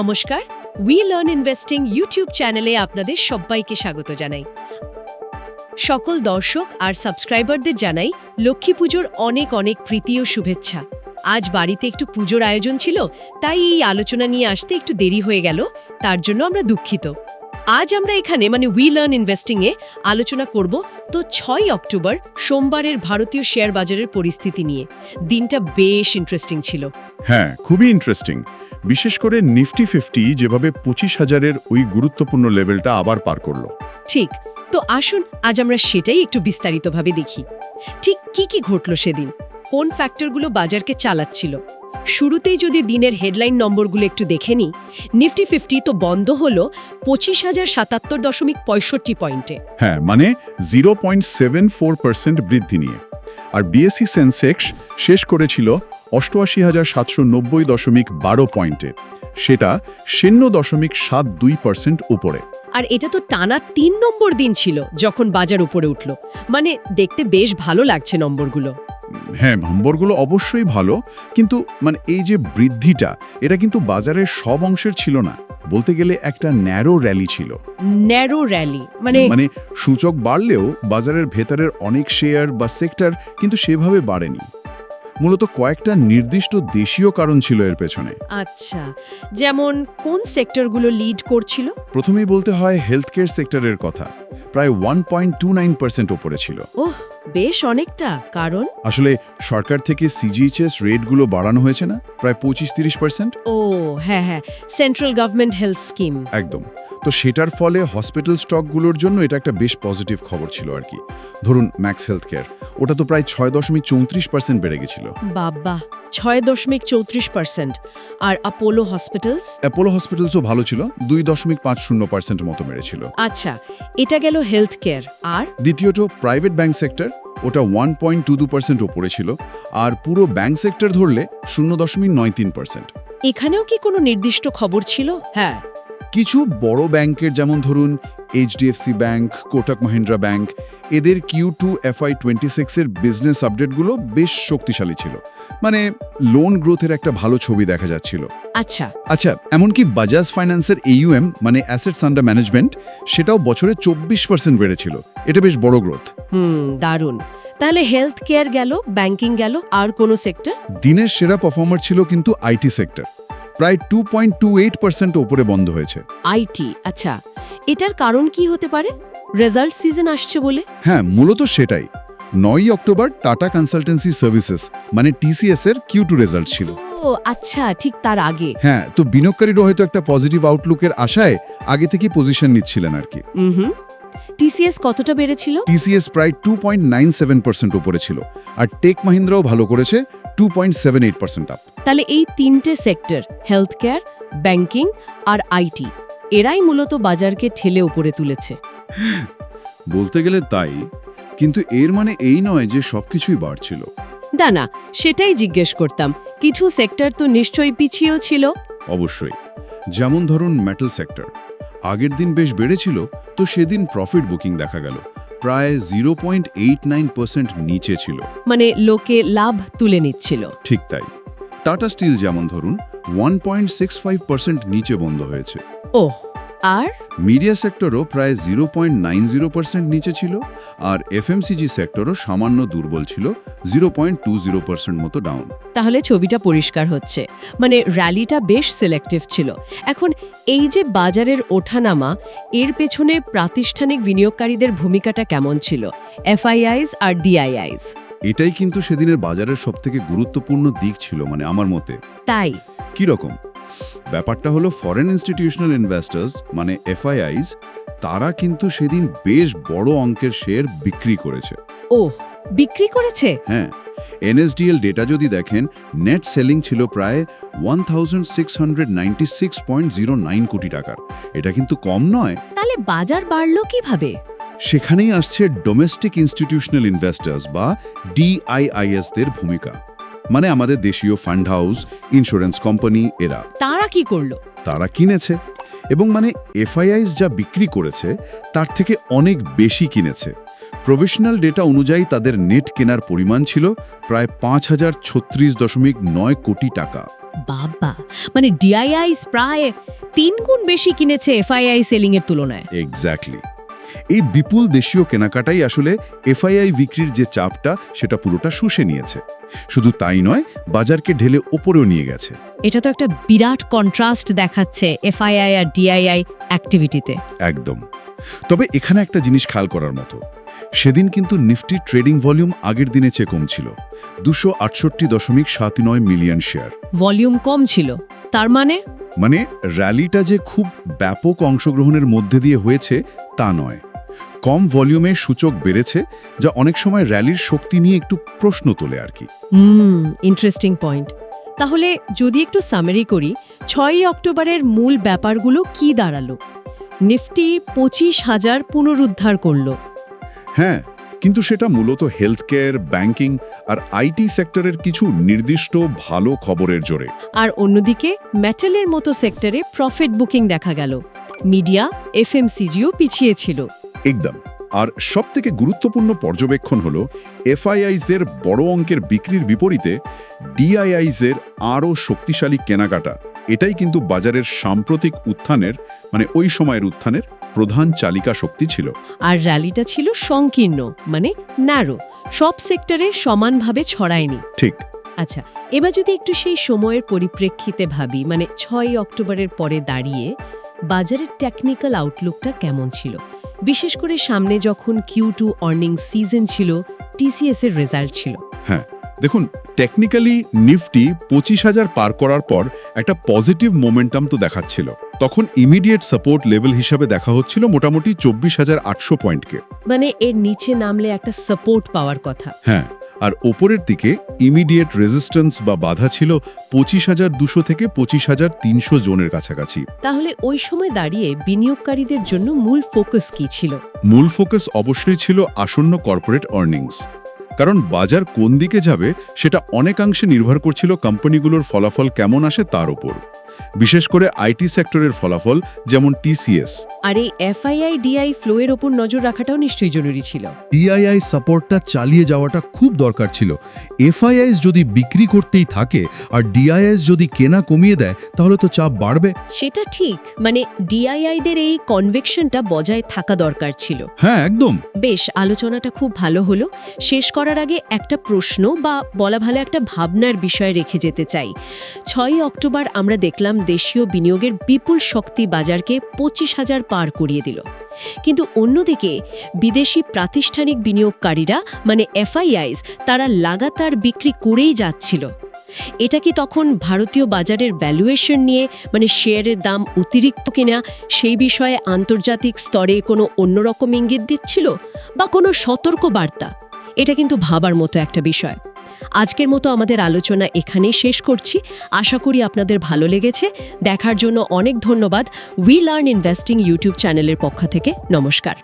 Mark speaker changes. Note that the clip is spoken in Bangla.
Speaker 1: নমস্কার উই লার্ন ইনভেস্টিং ইউটিউব চ্যানেলে আপনাদের সবাইকে স্বাগত জানাই। সকল দর্শক আর সাবস্ক্রাইবারদের জানাই লক্ষ্মী পুজোর অনেক অনেক প্রীতি ও শুভেচ্ছা। আজ বাড়িতে একটু পুজোর আয়োজন ছিল, তাই এই আলোচনা নিয়ে আসতে একটু দেরি হয়ে গেল, তার জন্য আমরা দুঃখিত। আজ আমরা এখানে মানে উই লার্ন ইনভেস্টিংয়ে আলোচনা করব তো ছয় অক্টোবর, সোমবারের ভারতীয় শেয়ার বাজারের পরিস্থিতি নিয়ে। দিনটা বেশ ইন্টারেস্টিং ছিল।
Speaker 2: হ্যাঁ খুবই ইন্টারেস্টিং বিশেষ করে নিফটি ফিফটি যেভাবে পঁচিশ হাজারের ওই গুরুত্বপূর্ণ লেভেলটা আবার পার করল।
Speaker 1: ঠিক তো আসুন আজ আমরা সেটাই একটু বিস্তারিতভাবে দেখি। ঠিক কি কি ঘটল সেদিন? কোন ফ্যাক্টরগুলো বাজারকে চালাচ্ছিল? শুরুতেই যদি দিনের হেডলাইন নম্বরগুলো একটু দেখে নিই নিফটি ফিফটি তো বন্ধ হলো পঁচিশ হাজার সাতাত্তর দশমিক পঁয়ষট্টি পয়েন্টে
Speaker 2: হ্যাঁ মানে zero point seven four percent বৃদ্ধি নিয়ে। আর বিএসসি সেন্সেক্স শেষ করেছিল অষ্টআশি হাজার সাতশো নব্বই দশমিক বারো পয়েন্টে। সেটা শূন্য দশমিক সাত দুই পার্সেন্ট উপরে।
Speaker 1: আর এটা তো টানা তিন নম্বর দিন ছিল যখন বাজার উপরে উঠল। মানে দেখতে বেশ ভালো লাগছে নম্বরগুলো।
Speaker 2: হ্যাঁ নম্বরগুলো অবশ্যই ভালো কিন্তু মানে এই যে বৃদ্ধিটা এটা কিন্তু বাজারের সব অংশের ছিল না। বলতে গেলে একটা ন্যারো র্যালি ছিল।
Speaker 1: ন্যারো র্যালি মানে
Speaker 2: মানে সূচক বাড়লেও বাজারের ভেতরের অনেক শেয়ার বা সেক্টর কিন্তু সেভাবে বাড়েনি। মূলত কয়েকটা নির্দিষ্ট দেশীয় কারণ ছিল এর পেছনে।
Speaker 1: আচ্ছা যেমন কোন সেক্টরগুলো লিড করছিল?
Speaker 2: প্রথমেই বলতে হয় হেলথ কেয়ার সেক্টরের কথা। প্রায় one point two nine percent ওপরে ছিল।
Speaker 1: ওহ বেশ অনেকটা কারণ?
Speaker 2: আসলে সরকার থেকে সিজিএইচএস রেটগুলো বাড়ানো হয়েছে না? প্রায় পঁচিশ তিরিশ পার্সেন্ট
Speaker 1: ও হ্যাঁ হ্যাঁ সেন্ট্রাল গভর্নমেন্ট হেলথ স্কিম
Speaker 2: একদম। তো সেটার ফলে হসপিটাল স্টকগুলোর জন্য এটা একটা বেশ পজিটিভ খবর ছিল আর কি। ধরুন ম্যাক্স হেলথ কেয়ার ওটা তো প্রায় ছয় দশমিক চৌত্রিশ পার্সেন্ট বেড়ে গেছিল।
Speaker 1: বাবা ছয় দশমিক চৌত্রিশ পার্সেন্ট আর আপোলো হসপিটালস
Speaker 2: অ্যাপোলো হসপিটালসও ভালো ছিল দুই দশমিক পাঁচ শূন্য পার্সেন্ট মতো বেড়েছিল
Speaker 1: আচ্ছা এটা গেল হেলথ কেয়ার আর?
Speaker 2: দ্বিতীয়ত প্রাইভেট ব্যাংক সেক্টর ওটা ওয়ান পয়েন্ট টু দু পার্সেন্ট ওপরে ছিল আর পুরো ব্যাংক সেক্টর ধরলে শূন্য দশমিক নয় তিন পার্সেন্ট।
Speaker 1: এখানেও কি কোনো নির্দিষ্ট খবর ছিল? হ্যাঁ।
Speaker 2: কিছু বড় ব্যাংকের যেমন ধরুন HDFC bank Kotak Mahindra bank এদের কিউ টু এফআই টোয়েন্টি সিক্সের বিজনেস আপডেটগুলো বেশ শক্তিশালী ছিল। মানে লোন গ্রোথের একটা ভালো ছবি দেখা যাচ্ছিল।
Speaker 1: আচ্ছা।
Speaker 2: আচ্ছা এমনকি বাজাজ ফাইন্যান্সের এইউএম মানে অ্যাসেটস আন্ডার ম্যানেজমেন্ট সেটাও বছরে চব্বিশ পার্সেন্ট বেড়েছিল। এটা বেশ বড় গ্রোথ
Speaker 1: হুম দারুণ। তাহলে হেলথ কেয়ার গেল ব্যাংকিং গেল আর কোনো সেক্টর
Speaker 2: দিনের সেরা পারফর্মার ছিল কিন্তু আইটি সেক্টর প্রায় two point two eight percent ওপরে বন্ধ হয়েছে।
Speaker 1: আইটি আচ্ছা। এটার কারণ কি হতে পারে? রেজাল্ট সিজন আসছে বলে?
Speaker 2: হ্যাঁ মূলত সেটাই। নয়ই অক্টোবর টাটা কনসালটেন্সি সার্ভিসেস মানে টিসিএস এর কিউ টু রেজাল্ট ছিল।
Speaker 1: ও আচ্ছা ঠিক তার আগে।
Speaker 2: হ্যাঁ তো বিনিয়োগকারীরা হয়তো একটা পজিটিভ আউটলুকের আশায় আগে থেকে পজিশন নিচ্ছিলেন আর কি।
Speaker 1: হুম। টিসিএস কতটা বেড়েছিল?
Speaker 2: টিসিএস প্রায় two point nine seven percent উপরে ছিল আর টেক মাহিন্দ্রাও ভালো করেছে two point seven eight percent up
Speaker 1: তাহলে এই তিনটে সেক্টর হেলথ কেয়ার ব্যাংকিং আর আইটি এরাই মূলত বাজারকে ঠেলে উপরে তুলেছে।
Speaker 2: বলতে গেলে তাই কিন্তু এর মানে এই নয় যে সবকিছুই বাড়ছিল।
Speaker 1: না না সেটাই জিজ্ঞেস করতাম। কিছু সেক্টর তো নিশ্চয়ই পিছিয়েও ছিল।
Speaker 2: অবশ্যই। যেমন ধরুন মেটাল সেক্টর আগের দিন বেশ বেড়েছিল তো সেদিন প্রফিট বুকিং দেখা গেল। প্রায় zero point eight nine percent নিচে ছিল।
Speaker 1: মানে লোকে লাভ তুলে নিচ্ছিল।
Speaker 2: ঠিক তাই। টাটা স্টিল যেমন ধরুন one point six five percent নিচে বন্ধ হয়েছে।
Speaker 1: ও আর?
Speaker 2: মিডিয়া সেক্টরও প্রায় zero point nine zero percent নিচে ছিল আর এফএমসিজি সেক্টরও সামান্য দুর্বল ছিল zero point two zero percent মতো ডাউন
Speaker 1: তাহলে ছবিটা পরিষ্কার হচ্ছে। মানে র্যালিটা বেশ সিলেক্টিভ ছিল। এখন এই যে বাজারের ওঠানামা এর পেছনে প্রাতিষ্ঠানিক বিনিয়োগকারীদের ভূমিকাটা কেমন ছিল? এফআইআইস আর ডিআইআইস।
Speaker 2: এটাই কিন্তু সেদিনের বাজারের সবথেকে গুরুত্বপূর্ণ দিক ছিল মানে আমার মতে।
Speaker 1: তাই?
Speaker 2: কি রকম ব্যাপারটা হলো ফরেন ইনস্টিটিউশনাল ইনভেস্টার্স মানে এফআইআইস তারা কিন্তু সেদিন বেশ বড় অঙ্কের শেয়ার বিক্রি করেছে।
Speaker 1: ও বিক্রি করেছে?
Speaker 2: হ্যাঁ এনএসডিএল ডেটা যদি দেখেন নেট সেলিং ছিল প্রায় one thousand six hundred ninety six point zero nine crore টাকার। এটা কিন্তু কম নয়।
Speaker 1: তাহলে বাজার বাড়লো কীভাবে?
Speaker 2: সেখানেই আসছে ডোমেস্টিক ইনস্টিটিউশনাল ইনভেস্টার্স বা ডিআইআইএস দের ভূমিকা। মানে আমাদের দেশীয় ফান্ড হাউস ইন্স্যুরেন্স কোম্পানি এরা।
Speaker 1: তারা কি করল?
Speaker 2: তারা কিনেছে। এবং মানে এফআইআইস যা বিক্রি করেছে তার থেকে অনেক বেশি কিনেছে। প্রভিশনাল ডেটা অনুযায়ী তাদের নেট কেনার পরিমাণ ছিল প্রায় পাঁচ হাজার ছত্রিশ দশমিক নয় কোটি টাকা।
Speaker 1: বাবা মানে ডিআইআইস প্রায় তিন গুণ বেশি কিনেছে এফআইআই সেলিং এর তুলনায়।
Speaker 2: এক্স্যাক্টলি এই বিপুল দেশীয় কেনাকাটাই আসলে এফআইআই বিক্রির যে চাপটা সেটা পুরোটা শুষে নিয়েছে। শুধু তাই নয় বাজারকে ঢেলে ওপরেও নিয়ে গেছে।
Speaker 1: এটা তো একটা বিরাট কন্ট্রাস্ট দেখাচ্ছে এফআইআই আর ডিআইআই অ্যাক্টিভিটিতে
Speaker 2: একদম। তবে এখানে একটা জিনিস খাল করার মতো। সেদিন কিন্তু নিফটি ট্রেডিং ভলিউম আগের দিনে চেয়ে কম ছিল। দুশো আটষট্টি দশমিক সাত নয় মিলিয়ন শেয়ার।
Speaker 1: ভলিউম কম ছিল। তার মানে?
Speaker 2: মানে র্যালিটা যে খুব ব্যাপক অংশগ্রহণের মধ্যে দিয়ে হয়েছে তা নয়। কম ভলিউমে সূচক বেড়েছে যা অনেক সময় র্যালির শক্তি নিয়ে একটু প্রশ্ন তোলে আর কি।
Speaker 1: হুম ইন্টারেস্টিং পয়েন্ট তাহলে যদি একটু সামারি করি ছয়ই অক্টোবরের মূল ব্যাপারগুলো কি দাঁড়াল? নিফটি পঁচিশ হাজার পুনরুদ্ধার করল।
Speaker 2: হ্যাঁ কিন্তু সেটা মূলত হেলথ কেয়ার ব্যাংকিং আর আইটি সেক্টরের কিছু নির্দিষ্ট ভালো খবরের জোরে।
Speaker 1: আর অন্যদিকে মেটালের মতো সেক্টরে প্রফিট বুকিং দেখা গেল। মিডিয়া এফএমসিজিও পিছিয়ে ছিল।
Speaker 2: একদম। আর সবথেকে গুরুত্বপূর্ণ পর্যবেক্ষণ হল এফআইআইজের বড় অঙ্কের বিক্রির বিপরীতে ডিআইআইজের আরও শক্তিশালী কেনাকাটা। এটাই কিন্তু বাজারের সাম্প্রতিক উত্থানের মানে ওই সময়ের উত্থানের প্রধান চালিকা শক্তি ছিল।
Speaker 1: আর র্যালিটা ছিল সংকীর্ণ মানে ন্যারো সব সেক্টরে সমানভাবে ছড়ায়নি।
Speaker 2: ঠিক।
Speaker 1: আচ্ছা এবার যদি একটু সেই সময়ের পরিপ্রেক্ষিতে ভাবি মানে ছয় অক্টোবরের পরে দাঁড়িয়ে বাজারের টেকনিক্যাল আউটলুকটা কেমন ছিল? বিশেষ করে সামনে যখন কিউ টু আর্নিং সিজন ছিল টিসিএস এর রেজাল্ট ছিল।
Speaker 2: হ্যাঁ দেখুন টেকনিক্যালি নিফটি পঁচিশ হাজার পার করার পর একটা পজিটিভ মোমেন্টাম তো দেখাচ্ছিল। তখন ইমিডিয়েট সাপোর্ট লেভেল হিসাবে দেখা হচ্ছিল মোটামুটি চব্বিশ হাজার আটশো পয়েন্টকে
Speaker 1: মানে এর নিচে নামলে একটা সাপোর্ট পাওয়ার কথা।
Speaker 2: হ্যাঁ। আর ওপরের দিকে ইমিডিয়েট রেজিস্ট্যান্স বা বাধা ছিল পঁচিশ হাজার দুশো থেকে পঁচিশ হাজার তিনশো জোনের কাছাকাছি।
Speaker 1: তাহলে ওই সময় দাঁড়িয়ে বিনিয়োগকারীদের জন্য মূল ফোকাস কি ছিল?
Speaker 2: মূল ফোকাস অবশ্যই ছিল আসন্ন কর্পোরেট আর্নিংস কারণ বাজার কোন দিকে যাবে সেটা অনেকাংশে নির্ভর করছিল কোম্পানিগুলোর ফলাফল কেমন আসে তার উপর। বিশেষ করে আইটি সেক্টরের ফলাফল যেমন টিসিএস
Speaker 1: আর এই এফআইআই ডিআই ফ্লো এর ওপর নজর রাখাটাও নিশ্চয়ই জরুরি ছিল।
Speaker 3: ডিআইআই সাপোর্টটা চালিয়ে যাওয়াটা খুব দরকার ছিল। এফআইআইস যদি বিক্রি করতেই থাকে আর ডিআইএস যদি কেনা কমিয়ে দেয় তাহলে তো চাপ বাড়বে।
Speaker 1: সেটা ঠিক মানে ডিআইআইদের এই কনভেকশনটা বজায় থাকা দরকার ছিল।
Speaker 3: হ্যাঁ একদম।
Speaker 1: বেশ আলোচনাটা খুব ভালো হলো। শেষ করার আগে একটা প্রশ্ন বা বলা ভালো একটা ভাবনার বিষয় রেখে যেতে চাই। ছয়ই অক্টোবর আমরা দেখলাম দেশীয় বিনিয়োগের বিপুল শক্তি বাজারকে পঁচিশ হাজার পার করিয়ে দিল। কিন্তু অন্যদিকে বিদেশি প্রাতিষ্ঠানিক বিনিয়োগকারীরা মানে এফআইআইস, তারা লাগাতার বিক্রি করেই যাচ্ছিল। এটা কি তখন ভারতীয় বাজারের ভ্যালুয়েশন নিয়ে মানে শেয়ারের দাম অতিরিক্ত কিনা, সেই বিষয়ে আন্তর্জাতিক স্তরে কোনো অন্যরকম ইঙ্গিত দিচ্ছিল, বা কোনো সতর্ক বার্তা এটা কিন্তু ভাবার মতো একটা বিষয়। আজকের মতো আমাদের আলোচনা এখানেই শেষ করছি। আশা করি আপনাদের ভালো লেগেছে। দেখার জন্য অনেক ধন্যবাদ। উই লার্ন ইনভেস্টিং ইউটিউব চ্যানেলের পক্ষ থেকে নমস্কার।